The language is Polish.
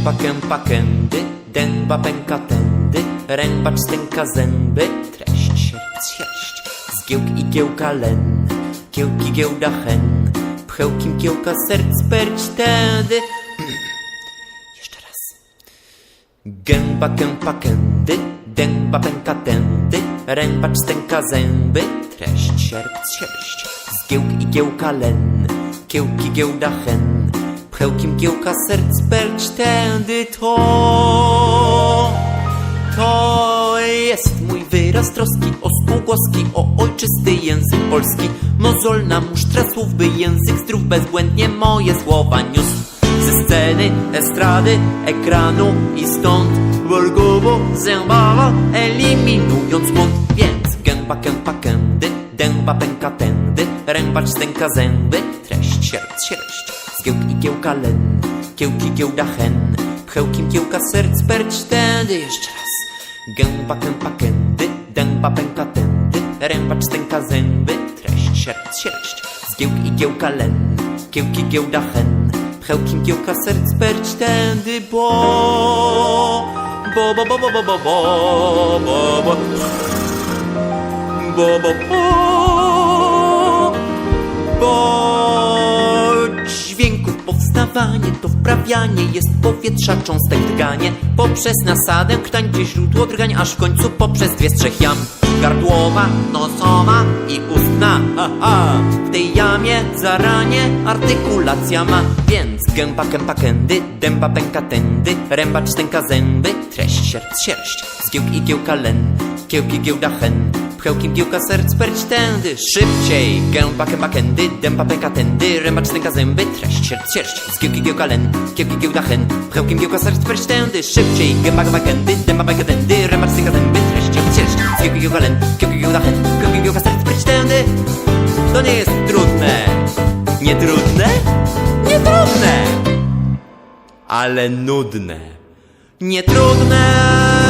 Gęba, kępa, kędy, dęba, pęka, tędy, rębacz stęka zęby, treść, sierść, sierść, zgiełk i giełka len, kiełki, giełda hen, pchełkim kiełka serc, perć, tędy. Jeszcze raz. Gęba, kępa, kędy, dęba, pęka, tędy, rębacz stęka zęby, treść, sierść, sierść, zgiełk i giełka len, kiełki, giełda hen, pchełkim kiełka serc, perć, tędy to. To jest mój wyraz troski o spółgłoski, o ojczysty język polski. Mozolna musztra słów, by język zdrów bezbłędnie moje słowa niósł. Ze sceny, estrady, ekranu i stąd Wolgowo, zębawa, eliminując błąd Więc gęba, kępa, kędy, dęba, pęka, tędy Rębacz, stęka, zęby, treść, sierść, sierść Zgiełk i giełka len, kiełki, giełda hen Pchełkim kiełka serc, perć, tędy Jeszcze raz Gęba, kępa, kędy, dęba, pęka, tędy Rębacz, stęka, zęby, treść, sierść, sierść Zgiełk i giełka len, kiełki, giełda hen Pchełkim kiełka serc, perć, tędy, bo Bo, bo, bo, bo, bo, bo, bo, bo, bo Bo, bo, bo powstawanie to wprawianie jest powietrza cząstek drganie poprzez nasadę ktań źródło drgań aż w końcu poprzez dwie z trzech jam. Gardłowa, nosowa i ustna ha, ha. w tej jamie zaranie artykulacja ma. Więc gęba kępa kędy dęba pęka tędy. Rębacz stęka zęby treść sierść sierść. Zgiełk i giełka len. Kiełki giełda hen Pchełkiem giełka serc perć tędy. Szybciej Gęba kęba kędy Dęba pęka tędy. Rębacz stęka zęby Treść sierść sierść Zgiełki giełka len Kiełki giełda hen. Pchełkiem giełka serc perć tędy. Szybciej Gęba kęba kędy Dęba pęka tędy. Rębacz stęka zęby Treść sierść sierść Zgiełki giełka len Kiełki giełda hen. Pchełkiem giełka serc perć tędy. To nie jest trudne. Nie trudne? Nie trudne. Ale nudne. Nie trudne